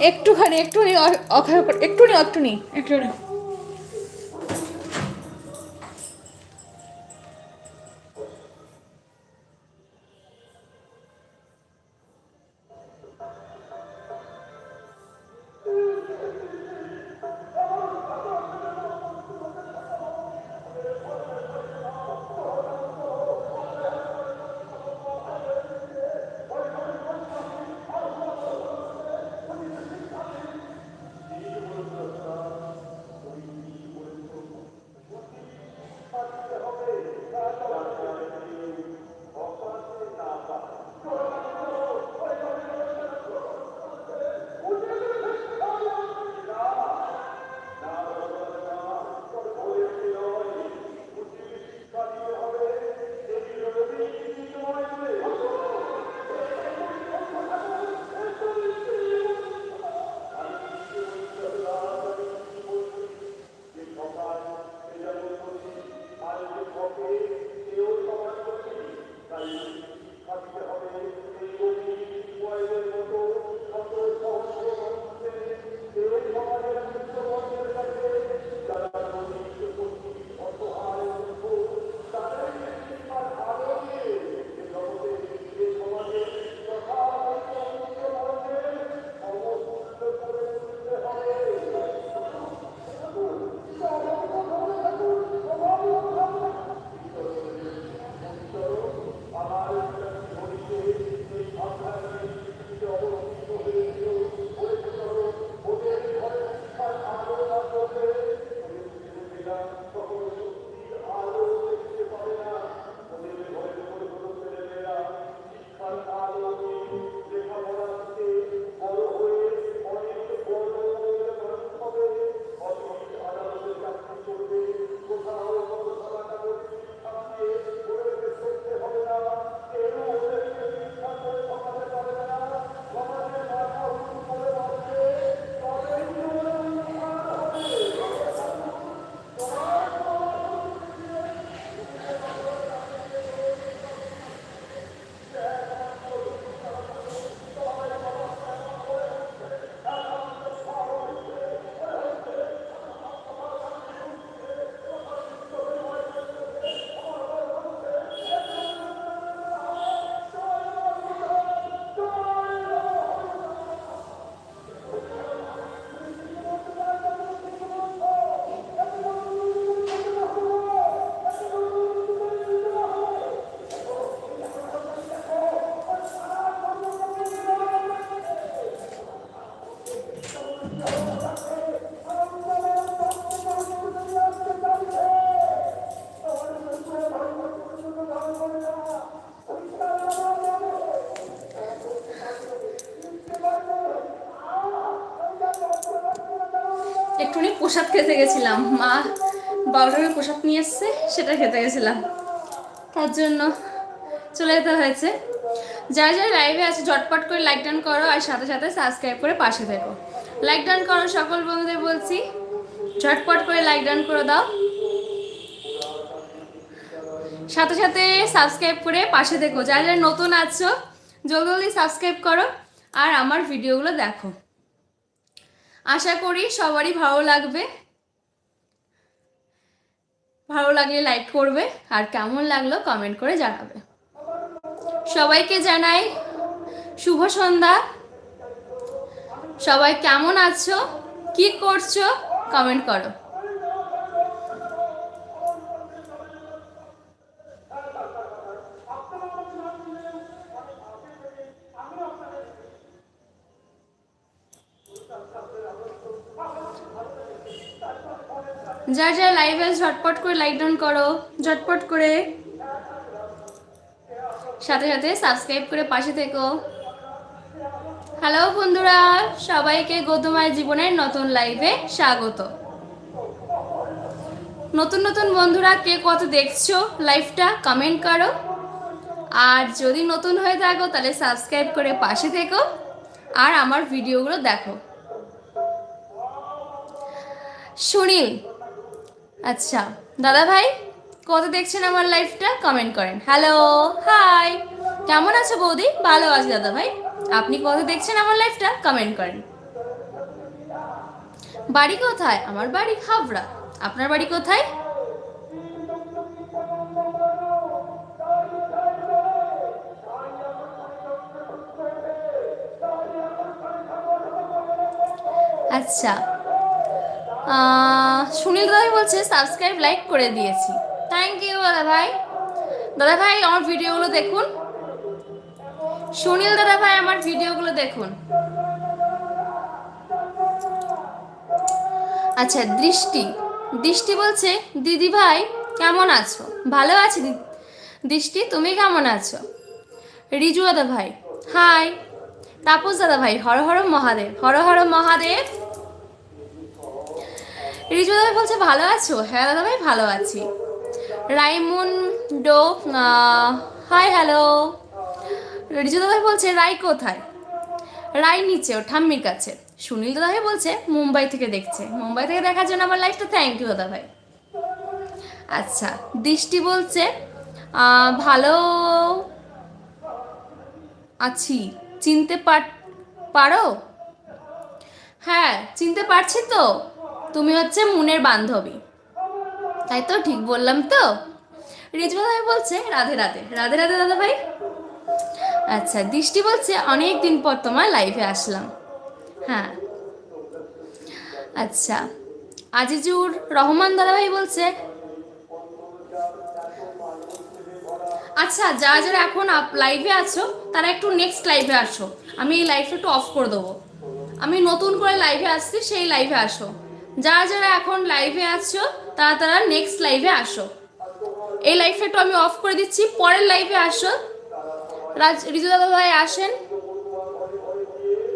একটুখানি একটুখানি একটুখানি একটুখানি একটুখানি। প্রসাদ খেতে গেছিলাম। মা বারোটার প্রসাদ নিয়ে এসছে, সেটা খেতে গেছিলাম। তার জন্য চলে যেতে হয়েছে। যারা যারা লাইভে আছে, ঝটপট করে লাইক ডান করো আর সাথে সাথে সাবস্ক্রাইব করে পাশে থেকো। লাইক ডান করো সকল বন্ধুদের বলছি, ঝটপট করে লাইক ডান করে দাও। সাথে সাথে সাবস্ক্রাইব করে পাশে থেকো। যারা যারা নতুন আছো, জলদি জলদি সাবস্ক্রাইব করো আর আমার ভিডিওগুলো দেখো। আশা করি সবারই ভালো লাগবে। ভালো লাগলে লাইক করবে আর কেমন লাগল কমেন্ট করে জানাবে। সবাইকে জানাই শুভ সন্ধ্যা। সবাই কেমন আছো? কি করছ? কমেন্ট করো। যার যার লাইভে ঝটপট করে লাইক ডাউন করো। ঝটপট করে সাথে সাথে সাবস্ক্রাইব করে পাশে থেকো। হ্যালো বন্ধুরা, সবাইকে গৌতমায় জীবনের নতুন লাইভে স্বাগত। নতুন নতুন বন্ধুরা, কে কত দেখছ লাইভটা কমেন্ট করো। আর যদি নতুন হয়ে থাকো, তাহলে সাবস্ক্রাইব করে পাশে থেকো। আর আমার ভিডিওগুলো দেখো। সুনীল আচ্ছা দাদা ভাই কত দেখছেন আমার লাইফটা কমেন্ট করেন। হ্যালো হাই কেমন আছো বৌদি? ভালো আছি দাদা ভাই আপনি কত দেখছেন আমার লাইফটা কমেন্ট করেন। বাড়ি কোথায়? আমার বাড়ি হাবড়া। আপনার বাড়ি কোথায়? আচ্ছা সুনীল দাদাই বলছে সাবস্ক্রাইব লাইক করে দিয়েছি। থ্যাংক ইউ দাদা ভাই দাদা ভাই আমার ভিডিওগুলো দেখুন। সুনীল দাদা ভাই আমার ভিডিওগুলো দেখুন। আচ্ছা দৃষ্টি। দৃষ্টি বলছে দিদি ভাই কেমন আছো? ভালো আছি দৃষ্টি, তুমি কেমন আছো? রিজু দাদা ভাই হাই তাপস দাদা ভাই হর হর মহাদেব, হর হর মহাদেব। রিজু দাদা বলছে, ভালো আছো? হ্যাঁ দাদা ভাই ভালো আছি। রাইমুন ডো হাই হ্যালো রিজু দাদা বলছে, রাই কোথায়? রাই নিচে ও ঠাম্মির কাছে। সুনীল দাদা ভাই বলছে, মুম্বাই থেকে দেখছে। মুম্বাই থেকে দেখার জন্য আমার লাইফটা থ্যাংক ইউ দাদা ভাই আচ্ছা দৃষ্টি বলছে ভালো আছি। চিনতে পার, পারো? হ্যাঁ চিনতে পারছি তো। তুমি হচ্ছে মুনের বান্ধবী। তাই তো ঠিক বললাম তো? রিজবা ভাই বলছে, রাধে রাধে। রাধে রাধে দাদা ভাই। আচ্ছা দৃষ্টি বলছে অনেক দিন পর তোমার লাইভে আসলাম। হ্যাঁ। আচ্ছা আজিজুর রহমান দাদা ভাই বলছে আচ্ছা যারা যারা এখন লাইভে আছো, তারা একটু নেক্সট লাইভে আসো। আমি এই লাইভটা একটু অফ করে দেবো। আমি নতুন করে লাইভে আসছি, সেই লাইভে আসো। যারা যারা এখন লাইভে আছো, তারা তারা নেক্সট লাইভে আসো। এই লাইভটা একটু আমি অফ করে দিচ্ছি, পরের লাইভে আসো। রাজ রিজু দাদা ভাই আসেন।